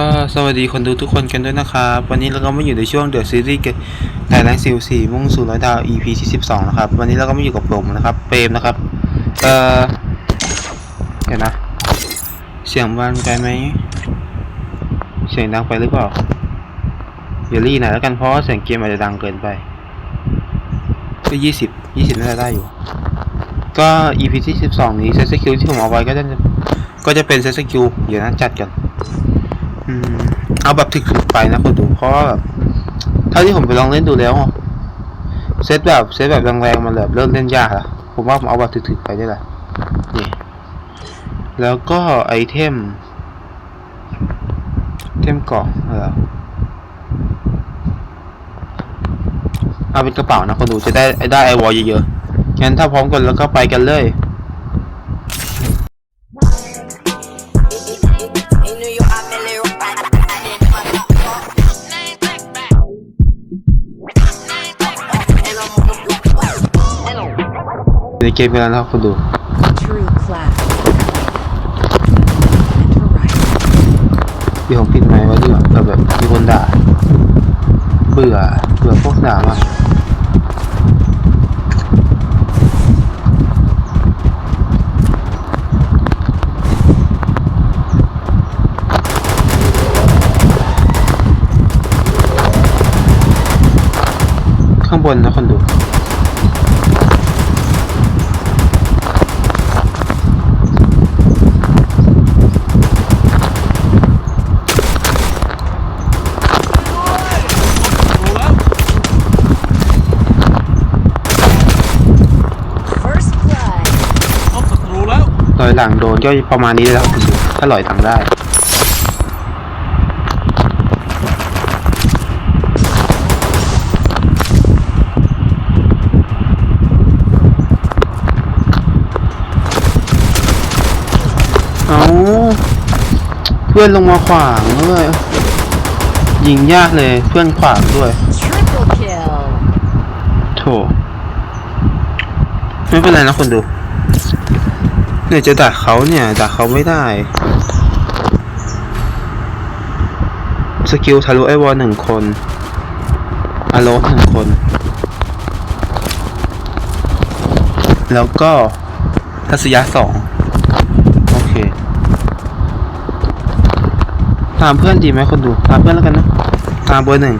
ก็สวัสดีคนดูทุกคนกันด้วยนะครับ วันนี้เราก็มาอยู่ในช่วงเดอะซีรีส์ไทยแลนด์ซิลสี่มุ่งสู่ร้อยดาว EP ที่สิบสองนะครับ วันนี้เราก็มาอยู่กับผมนะครับเปรมนะครับ เออเดี๋ยวนะ เสียงบานไกลไหม เสียงดังไปหรือเปล่าเดี๋ยวรีหน่อยแล้วกันเพราะเสียงเกมอาจจะดังเกินไปก็ยี่สิบยี่สิบน่าจะได้อยู่ ก็ EP ที่สิบสองนี้เซสกิลที่ผมเอาไว้ก็จะก็จะเป็นเซสกิลเดี๋ยวนะจัดกัน เอาแบบถึกๆไปนะคนดูเพราะแบบเท่าที่ผมไปลองเล่นดูแล้วอะเซตแบบเซตแบบแรงๆมันแบบเริ่มเล่นยากละผมว่าผมเอาแบบถึกๆไปได้แหละนี่แล้วก็ไอเทมเทมกาะอะไรวะเอาเป็นกระเป๋านะคนดูจะได้ได้ไอวอลเยอะๆงั้นถ้าพร้อมกันแล้วก็ไปกันเลย เกมกันแล้วนะครับคนดู True class. Enter right. เดี๋ยวผมปิดไมค์ไว้ดีกว่าเผื่อแบบมีคนด่า เบื่อ เบื่อพวกด่ามากข้างบนนะคนดู First blood. พบศัตรูแล้ว ล อยหลังโดนก็ประมาณนี้เลยครับคุณดูถ้าลอยหลังได้เอาเพื่อนลงมาขวางเลยยิงยากเลยเพื่อนขวางด้วย Triple kill. โถไม่เป็นไรนะคนดู เนี่ยจะด่าเขาเนี่ยด่าเขาไม่ได้ สกิลทะลุไอวอลหนึ่งคนอโลหนึ่งคน แล้วก็ทัศยะสองโอเค ตามเพื่อนดีไหมคนดู ตามเพื่อนแล้วกันนะ ตามเบอร์หนึ่ง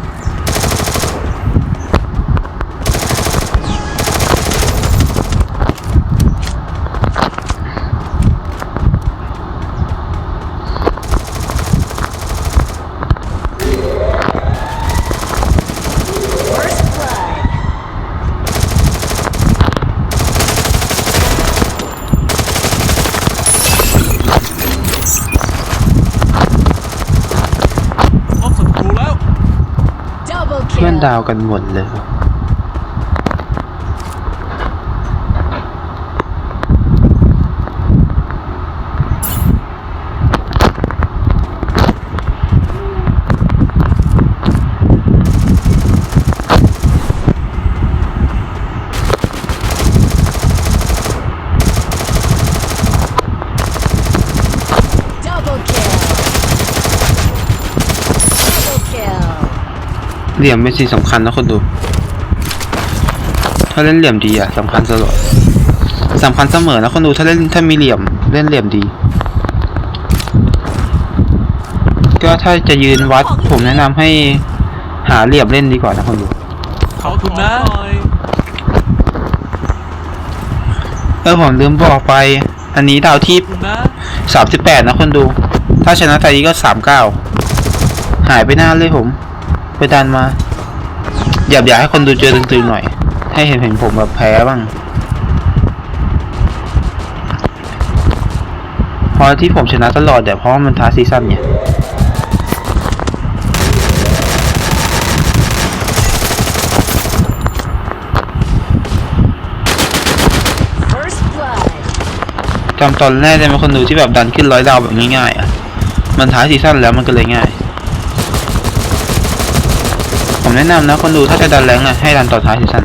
First blood. พบศัตรูแล้ว Double เพื่อน kill. ดาวกันหมดเลยว่ะ Double kill. Double kill. เหลี่ยมเป็นสิ่งสำคัญนะคนดู ถ้าเล่นเหลี่ยมดีอะสำคัญเสมอสำคัญเสมอนะคนดูถ้าเล่นถ้ามีเหลี่ยมเล่นเหลี่ยมดี ก็ถ้าจะยืนวัดผมแนะนำให้หาเหลี่ยมเล่นดีกว่านะคนดูเขาทุนนะเออผมลืมบอกไป อันนี้ดาวที่ทุนนะสามสิบแปดนะคนดู ถ้าชนะไทยนี้ก็สามเก้าหายไปนานเลยผม ไปดันมาอยากอยากให้คนดูเจอตึงๆหน่อย ให้เห็นเห็นผมแบบแพ้บ้างเพราะที่ผมชนะตลอดเดี๋ยวเพราะว่ามันท้าซีซั่นเนี่ย First blood. จำตอนแรกได้ไหมคนดูที่แบบดันขึ้นร้อยดาวแบบง่ายๆอะ มันท้ายซีซั่นแล้วมันก็เลยง่ายผม แนะนำนะคนดูถ้าจะดันแรงอะให้ดันต่อท้ายสิซั่น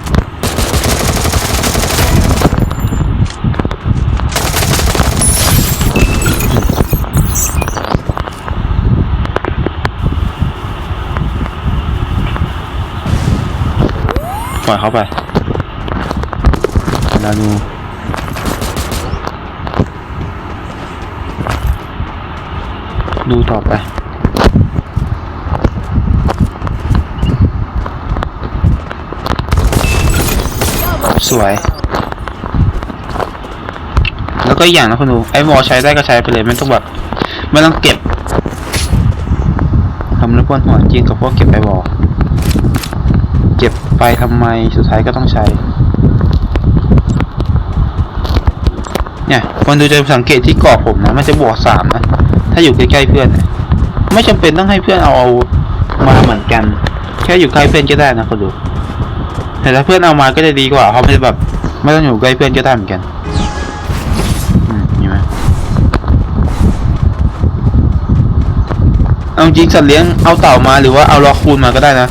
ปล่อยเขาไปเราดูดูต่อไป สวย แล้วก็อย่างนะคุณดูไอ้วอลใช้ได้ก็ใช้ไปเลยไม่ต้องแบบไม่ต้องเก็บทำแล้วปวดหัวจริงกับพวกเก็บไอ้วอลเก็บไปทำไมสุดท้ายก็ต้องใช้ เนี่ยคนดูจะสังเกตที่กรอบผมนะมันจะบวกสามนะ ถ้าอยู่ใกล้ๆเพื่อนนะไม่จำเป็นต้องให้เพื่อนเอาเอามาเหมือนกัน แค่อยู่ใกล้เพื่อนก็ได้นะคนดู แต่ถ้าเพื่อนเอามาก็จะดีกว่าเขาไม่ได้แบบไม่ต้องอยู่ใกล้เพื่อนก็ได้เหมือนกันเห็นไหมเอาจริงสัตว์เลี้ยงเอาเต่ามาหรือว่าเอาล็อกคูณมาก็ได้นะ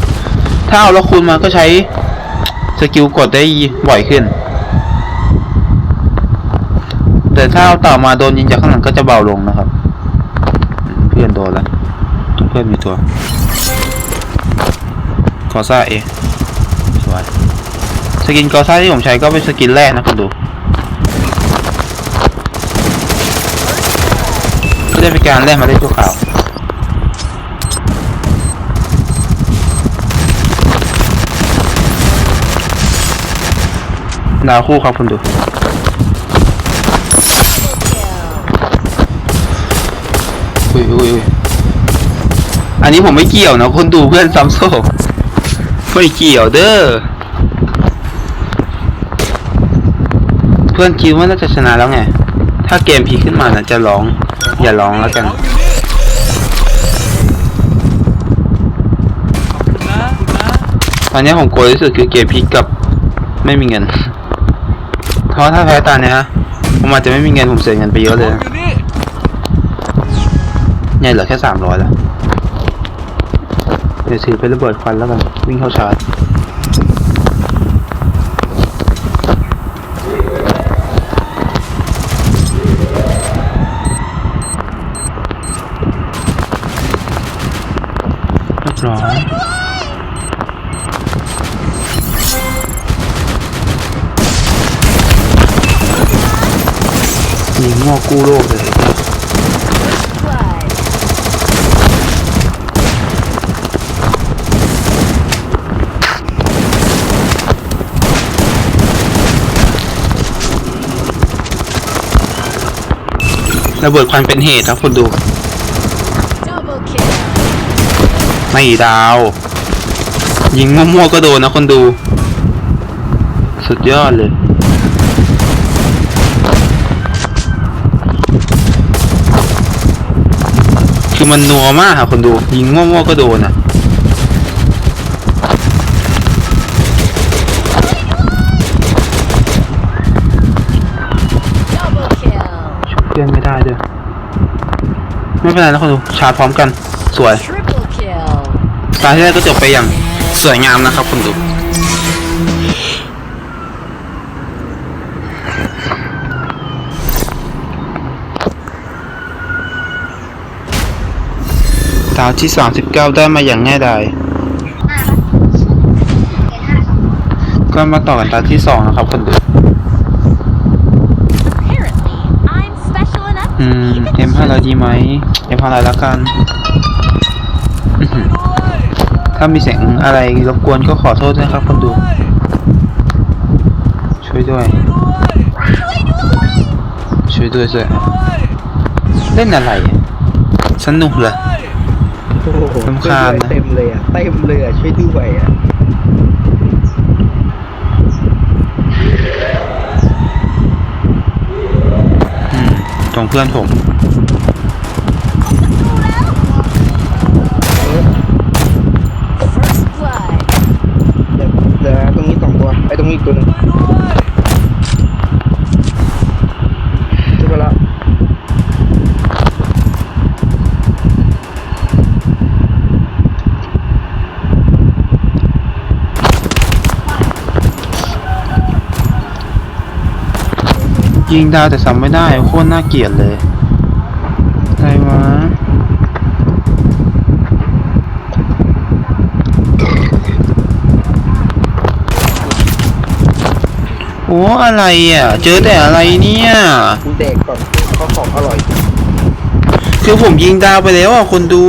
ถ้าเอาล็อกคูณมาก็ใช้สกิลกดได้บ่อยขึ้น แต่ถ้าเอาเต่ามาโดนยิงจากข้างหลังก็จะเบาลงนะครับ เพื่อนโดนแล้วเพื่อนมีตัวคอซ่าเอ สวยสกินกอซ่าที่ผมใช้ก็เป็นสกินแรกนะคุณดูก็ได้เป็นการแลกมาได้ชั่วคราวดาวคู่ครับคุณดูอุ้ยอุ้ยอุ้ยอันนี้ผมไม่เกี่ยวนะคนดูเพื่อนซัมโซ ไม่เกี่ยวเด้อ เพื่อนคิดว่าน่าจะชนะแล้วไง ถ้าเกมพีคขึ้นมานะจะร้อง อย่าร้องแล้วกันของอยู่นี่ขอบคุณนะขอบคุณนะตอนนี้ผมกลัวที่สุดคือเกมพีคกับไม่มีเงิน เพราะถ้าแพ้ตาเนี่ยฮะผมอาจจะไม่มีเงินผมเสียเงินไปเยอะขเลอยงนะอยู่นี่เนี่ยเหลือแค่สามร้อยแล้ว เดี๋ยวถือไประเบิดควันแล้วกันวิ่งเข้าชาร์จร้อยยิงมั่วกู้โลกเลย ระเบิดควันเป็นเหตุครับคุณดู Double kill. ไม่ดาว ยิงมั่วๆก็โดนนะคนดู สุดยอดเลยคือมันนัวมากค่ะคนดู ยิงมั่วๆก็โดนอะ Double kill. ชุบ เพื่อนไม่ได้ด้วยไม่เป็นไรนะคนดูชาร์จพร้อมกัน สวย Triple kill. ตาที่แรกก็จบไปอย่างสวยงามนะครับคุณดูดาวที่ 39 ได้มาอย่างง่ายดายก็มาต่อกันตาที่ 2 นะครับคุณดู เอ็มห้าร้อยดีไหมเอ็มห้าร้อยละกันอื้อหือด้วยถ้ามีเสียงอะไรรบกวนก็ขอโทษด้วยครับคนดู ช่วยด้วย ช่วยด้วยช่วยเล่นอะไรอะสนุกเหรอโอ้โหรำคาญนะเต็มเลยอะเต็มเลยอะช่วยด้วยอะอืมตรงเพื่อนผม First blood. เดี๋ยวเดี๋ยวตรงนี้สองตัวไอ้ตรงนี้อีกตัวหนึงช่วยไปแล้ว ยิงดาวแต่ซ้ำไม่ได้โคตรน่าเกลียดเลยอะไรวะโอ้อะไรอะ เจอแต่อะไรเนี่ยกูแดกก่อนเขาของอร่อย คือผมยิงดาวไปแล้วอะคนดู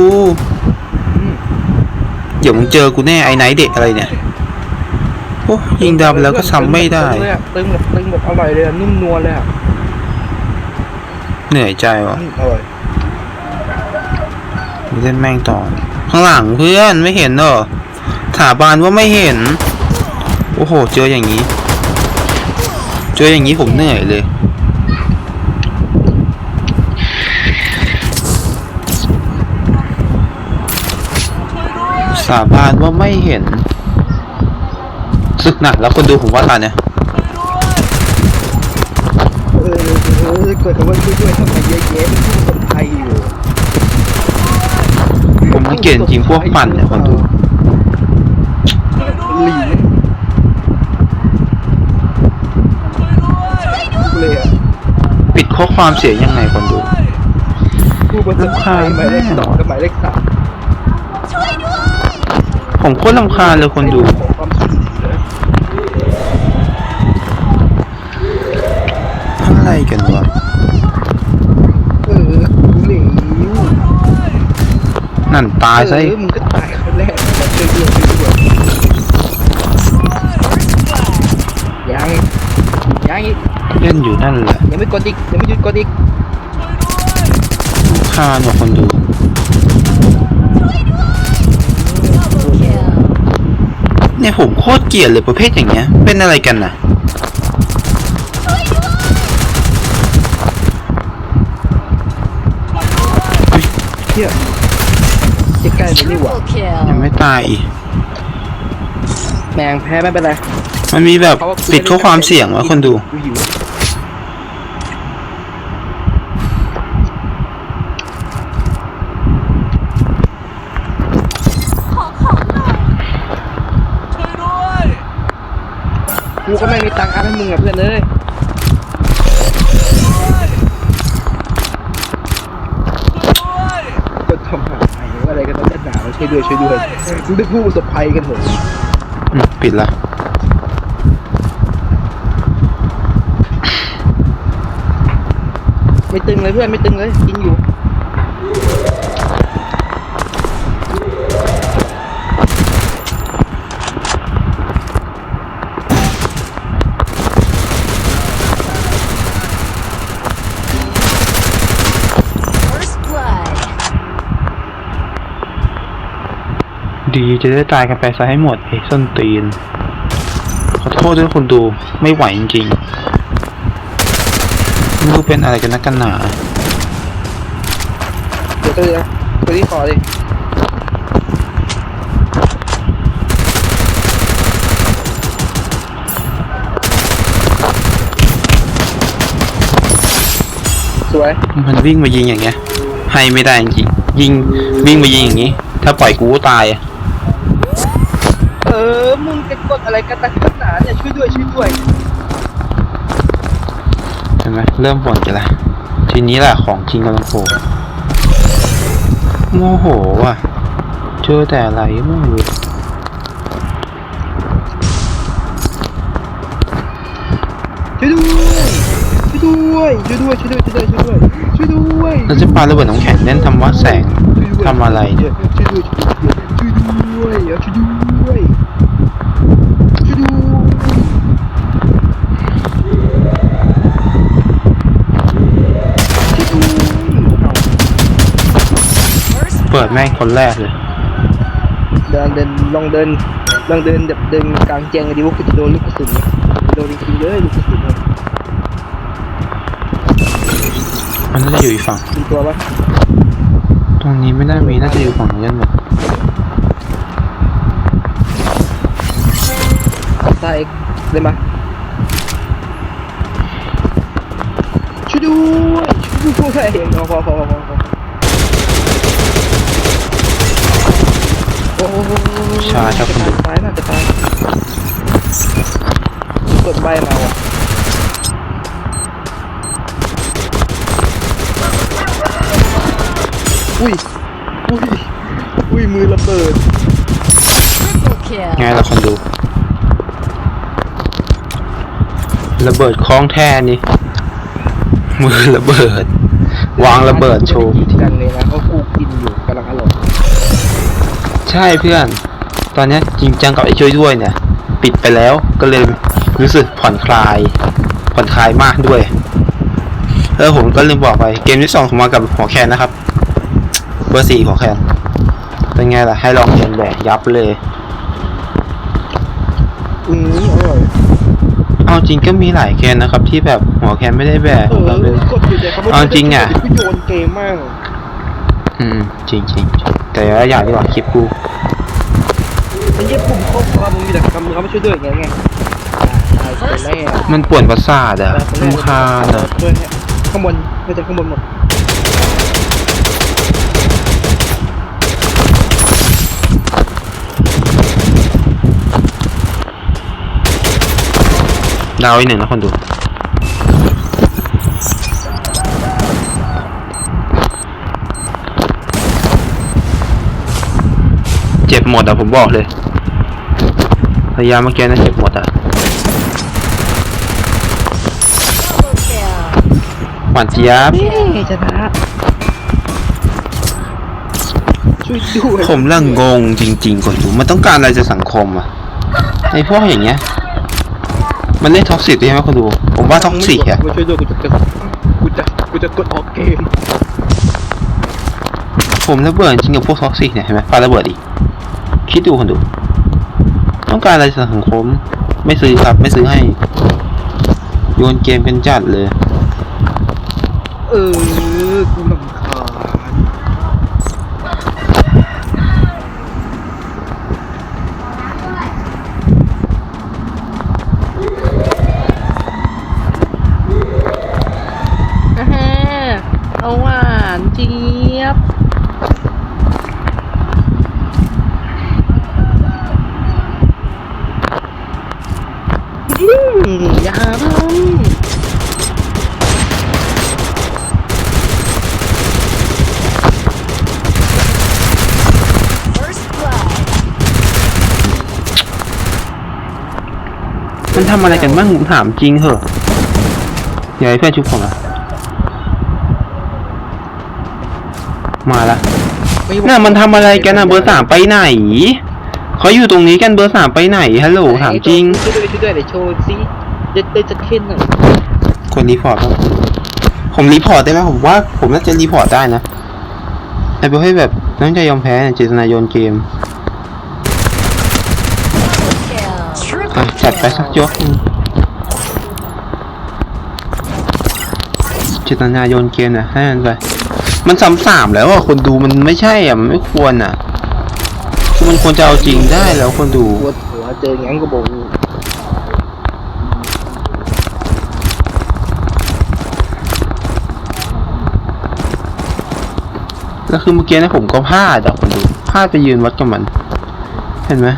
เดี๋ยวมึงเจอกูแน่ไอ้ไนท์เด็กอะไรเนี่ยโอ้ยิงดาวไปแล้วก็ซ้ำไม่ได้ตึงเลยอะตึงแบบตึงแบบอร่อยเลยอะนุ่มนวลเลยอะเหนื่อยใจว่ะอืมอร่อยเล่นแม่งต่อ ข้างหลังเพื่อนไม่เห็นเหรอถาบานว่าไม่เห็น โอ้โห เจออย่างนี้ เจออย่างนี้ผมเหนื่อยเลย สาบานว่าไม่เห็น สึกหนักแล้วคนดูผมว่าตาเนี่ยเออเออกดคำว่าช่วยด้วยทำไมเยอะแยะเป็นคนไทยอยู่ผมสังเกตจริงพวกปั่นเนี่ยคนดูหลีเลยอะปิดข้อความเสียยังไงคนดูผู้ประสบภัยหมายเลขสองกับหมายเลขสามผมโคตรลำคาญเลยคนดู ขอความช่วยเหลือ อะไรกันวะเออกูเหลวนั่นตายซะเออีอกมึงก็ตายคนแรกแบบเดือดเดือดเดือดยังยังอีกเล่นอยู่นั่นแหละยังไม่กดอีกยังไม่หยุดกดอีกลำคาญว่ะคนดู Double kill. เนี่ยผมโคตรเกลียดเลยประเภทอย่างเงี้ย เป็นอะไรกันน่ะ เที่ยจะใกล้ไปนี่หว่า Triple ยัง kill. ไม่ตายอีก แมงแพ้ไม่เป็นไรมันมีแบบเพราะว่าปิดข้อความเสียงวะคนดู กูหิวกูก็ไม่มีตังค์อัพให้มึงอะเพื่อนเอ้ยคนทำหาไอ้ว่าอะไรกันต้องกันหนาช่วยด้วย ช่วยด้วยมึงเป็นผู้ประสบภัยกันเถอะอืมปิดละไม่ตึงเลยเพื่อนไม่ตึงเลยกินอยู่ ดีจะได้ตายกันไปซะให้หมดไอ้ส้นตีน ขอโทษด้วยคนดูไม่ไหวจริงๆไม่รู้เป็นอะไรกันนักกันหนาเดี๋ยวตัวเดียวตัวที่คอดิสวยมันวิ่งมายิงอย่างเงี้ยให้ไม่ได้จริงๆยิงวิ่งมายิงอย่างงี้ ถ้าปล่อยกูก็ตายอะ เออ มึงจะกดอะไรกันตั้งหนาเนี่ยช่วยด้วยช่วยด้วยใช่ไหมเริ่มบ่นกันละทีนี้แหละของจริงกำลังโผล่โมโหว่ะเจอแต่อะไรไม่รู้ช่วยด้วยช่วยด้วยช่วยด้วยช่วยด้วยช่วยด้วยช่วยด้วยเราจะปาระเบิดน้ำแข็งเล่นทำวัดแสงทำอะไรเนี่ยช่วยด้วยช่วยด้วยช่วยด้วยช่วยด้วยช่วยด้วยช่วยด้วยเอา First เปิด แม่งคนแรกเลย เดินเดินลองเดินลองเดินแบบเดินกลางแจ้งกันดิว่าคุณจะโดนลูกกระสุนไหมโดนจริงๆเลยลูกกระสุนเนี่ยมันน่าจะอยู่อีกฝั่ง มีตัวปะตรงนี้ไม่น่ามีน่าจะอยู่ฝั่งนู้นกันหมดซ้ายเลยมาช่วยด้วยช่วยด้วยพอพอพอพอพอพอ อ้โหชาครับคุณดู ตายน่าจะตายกดใบมาว่ะอุ้ยอุ้ยอุ้ยมือระเบิด triple kill. ไงล่ะคนดู ระเบิดคล้องแท่นี่ มือระเบิด วางระเบิดโชว์จริงจังเลยนะเขากูกินอยู่กำลังอร่อย ใช่เพื่อน ตอนเนี้ยจริงจังกับไอ้ช่วยด้วยเนี่ย ปิดไปแล้วก็เลยรู้สึกผ่อนคลาย ผ่อนคลายมากด้วยเออผมก็ลืมบอกไปเกมที่สองผมมากับหัวแคนนะครับเบอร์สี่หัวแคนเป็นไงล่ะให้ลองเรียนแบบยับเลยอืมอร่อยเอาจริงก็มีหลายแคนนะครับ ที่แบบหัวแคนไม่ได้แบบเออเลยกดอยู่ใจคำว่าเอาจริงอะกูโยนเกมมากอืมจริงจริงๆ แต่ว่าอย่างที่บอกคลิปกูไอ้เหี้ยปุ่มข้อความมันมีแต่คำเขาไม่ช่วยด้วยไงไงตายไปแล้วมันป่วนประสาทอะรำคาญอะเพื่อนเนี่ยข้างบนไม่ใช่ข้างบนหมดดาวอีกหนึ่งนะคนดู บหมดอะผมบอกเลยพยายามเมื่อกี้นะเจ็บหมดอะ Double kill. หวานเจี๊ยบเฮ้ชนะช่วยด้วยผมเรื่องงงจริงๆคนดูมันต้องการอะไรจากสังคมอะไอพวกอย่างเงี้ย มันเล่นท็อกซิกใช่ไหมคนดู ผมว่าท็อกซิกอะมาช่วยด้วยกูจะกูจะกูจะกดออกเกมผมระเบิดจริงกับพวกท็อกซิกเนี่ยเห็นไหมปาระเบิดอีก คิดดูคนดู ต้องการอะไรจากสังคม ไม่ซื้อครับ ไม่ซื้อให้ โยนเกมกันจัดเลย เออ กูลำคาญเอาหวานเจี๊ยบ อืมอย่าท First blood. มัน ทำอะไรกันบ้างผมถามจริงเหอะอย่าให้เพื่อนชุบผมอะมาละำไม่น่ะมันทำอะไรกันอะเบอร์สามไปไหนเขาอยู่ตรงนี้กันเบอร์สามไปไหนฮัลโหลถามจริงช่วยด้วยช่วยด้วยเดี๋ยวโชว์ซิเด็ดได้จะเข้นหน่อยคนรีพอร์ตครับผมรีพอร์ตได้ไหมผมว่า ผมน่าจะรีพอร์ตได้นะไอ้ประเภทแบบน้องใจยอมแพ้เนี่ยเจตนาโยนเกม Kill. อะจัดไปสักยกหนึ่งเจตนาโยนเกมนะให้มันไป มันซ้ำสามแล้วอะคนดูมันไม่ใช่อะ มันไม่ควรอะคือมันควรจะเอาจริงได้แล้วคนดูปวดหัวเจองั้นก็บอกแล้วคือเมื่อกี้นะผมก็พลาดอะคนดูพลาดไปยืนวัดกับมัน เห็นไหม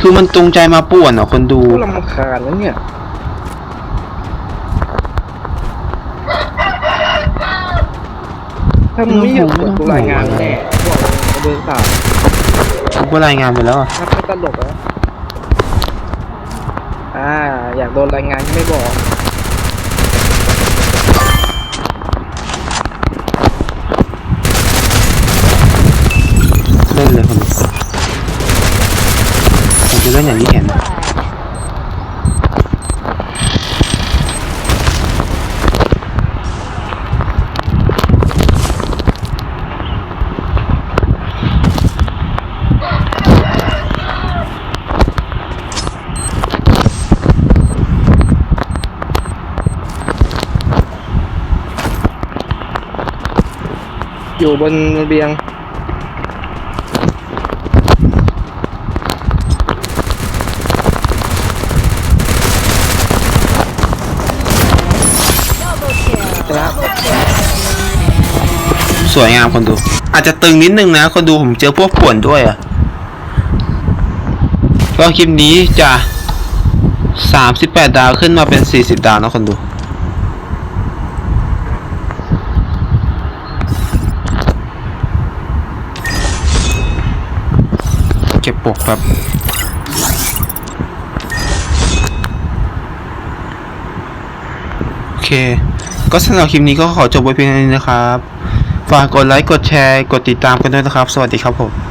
คือมันจงใจมาป่วนอะคนดู กูลำคาญแล้วเนี่ย ถ้ามึงไม่หยุดกดกูรายงานแน่บอกเบอร์สามผมก็รายงานไปแล้วอะถ้าไม่ตลกแล้วอ่า อยากโดนรายงานก็ไม่บอก เล่นเลยคน ดูผมจะเล่นอย่างที่เห็นอยู่บนระเบียง สวยงามคนดู อาจจะตึงนิดนึงนะคนดูผมเจอพวกป่วนด้วยอะ่ะ ก็คลิปนี้จะสามสิบแปดดาวขึ้นมาเป็นสี่สิบดาวนะคนดู เก็บปกครับโอเค ก็สำหรับคลิปนี้ก็ขอจบไว้เพียงเท่านี้นะครับ ฝากกดไลค์ กดแชร์ กดติดตามกันด้วยนะครับ สวัสดีครับผม